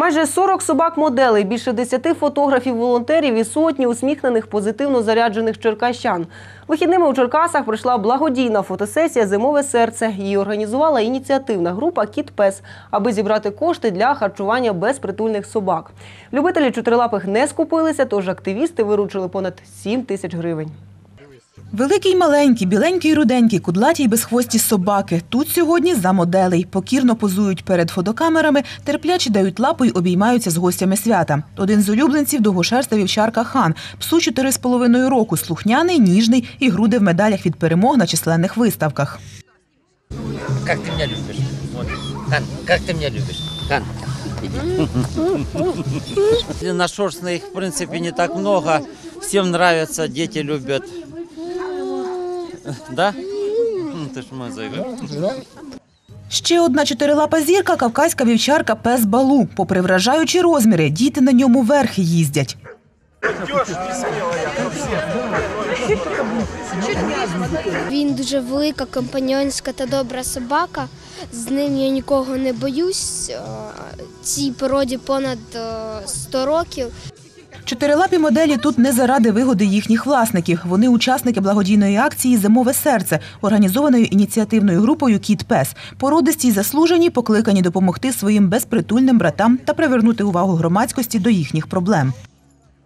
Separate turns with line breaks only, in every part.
Майже 40 собак-моделей, більше 10 фотографів-волонтерів і сотні усміхнених позитивно заряджених черкащан. Вихідними у Черкасах пройшла благодійна фотосесія Зимове серце. Її організувала ініціативна група Кіт Пес, аби зібрати кошти для харчування безпритульних собак. Любителі чотирилапих не скупилися, тож активісти виручили понад 7 тисяч гривень.
Великий, маленький, біленький, руденький, кудлаті й безхвості собаки. Тут сьогодні за моделей. Покірно позують перед фотокамерами, терпляче дають лапу й обіймаються з гостями свята. Один з улюбленців – довгошерста вівчарка Хан. Псу 4,5 року, слухняний, ніжний і груди в медалях від перемог на численних виставках.
Как ты меня любишь? Вот. Хан, как ты меня любишь? Хан, иди. Длинношерстных, их, в принципе, не так много. Всем нравится, дети любят. Да? Ну, ж мой.
Ще одна чотирилапа зірка – кавказька вівчарка пес Балу. Попри вражаючі розміри, діти на ньому верхи їздять.
Він дуже велика, компаньонська та добра собака. З ним я нікого не боюсь. Е, Цій породі понад е, 100 років.
Чотирилапі моделі тут не заради вигоди їхніх власників. Вони учасники благодійної акції Зимове серце, організованої ініціативною групою Кіт Пес. Породисті й заслужені, покликані допомогти своїм безпритульним братам та привернути увагу громадськості до їхніх проблем.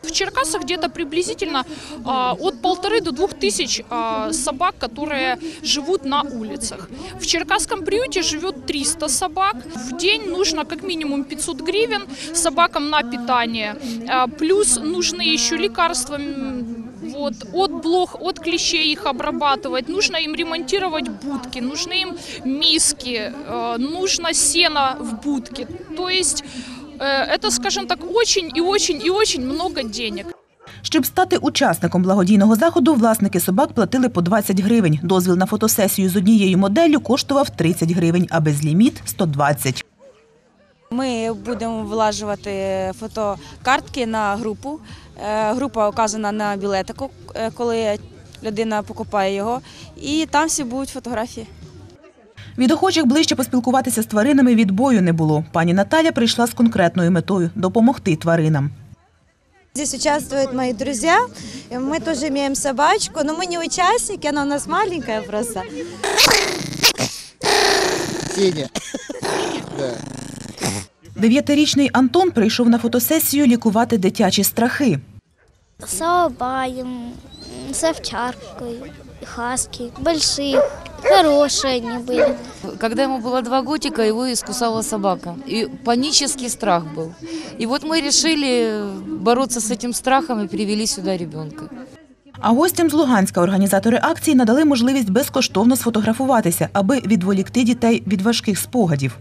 В Черкасах где-то приблизительно а, от полторы до двух тысяч а, собак, которые живут на улицах. В черкасском приюте живет 300 собак. В день нужно как минимум 500 гривен собакам на питание. А, плюс нужны еще лекарства вот, от блох, от клещей их обрабатывать. Нужно им ремонтировать будки, нужны им миски, э, нужно сено в будке. То есть э, это, скажем так, очень и очень и очень много денег.
Щоб стати учасником благодійного заходу, власники собак платили по 20 гривень. Дозвіл на фотосесію з однією моделлю коштував 30 гривень, а безліміт – 120.
Ми будемо влажувати фотокартки на групу. Е, Група указана на білетику, е, коли людина покупає його, і там всі будуть фотографії.
Від охочих ближче поспілкуватися з тваринами відбою не було. Пані Наталя прийшла з конкретною метою – допомогти тваринам.
Здесь участвуют мои друзья. Мы тоже имеем собачку, но мы не участники, она у нас маленькая просто.
Дев'ятирічний Антон прийшов на фотосесію лікувати дитячі страхи.
Салабаем, с овчаркой, хаски, больших, хорошие они были.
Когда ему было два годика, его искусала собака. И панический страх был. И вот мы решили бороться с этим страхом и привели сюда ребенка.
А гостям з Луганська організатори акції надали можливість безкоштовно сфотографуватися, аби відволікти дітей від важких спогадів.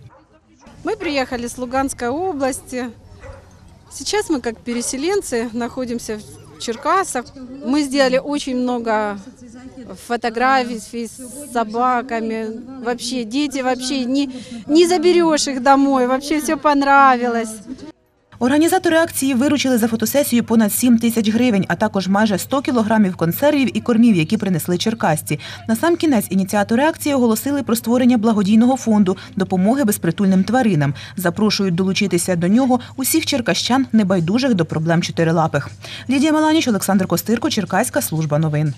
Мы приехали с Луганской области. Сейчас мы как переселенцы находимся в Черкасах. Мы сделали очень много фотографий с собаками. Вообще, дети вообще не, не заберешь их домой. Вообще все понравилось.
Організатори акції виручили за фотосесію понад 7 тисяч гривень, а також майже 100 кілограмів консервів і кормів, які принесли черкасці. Насамкінець ініціатори акції оголосили про створення благодійного фонду допомоги безпритульним тваринам. Запрошують долучитися до нього усіх черкащан, небайдужих до проблем чотирилапих. Лідія Маланіч, Олександр Костирко, Черкаська служба новин.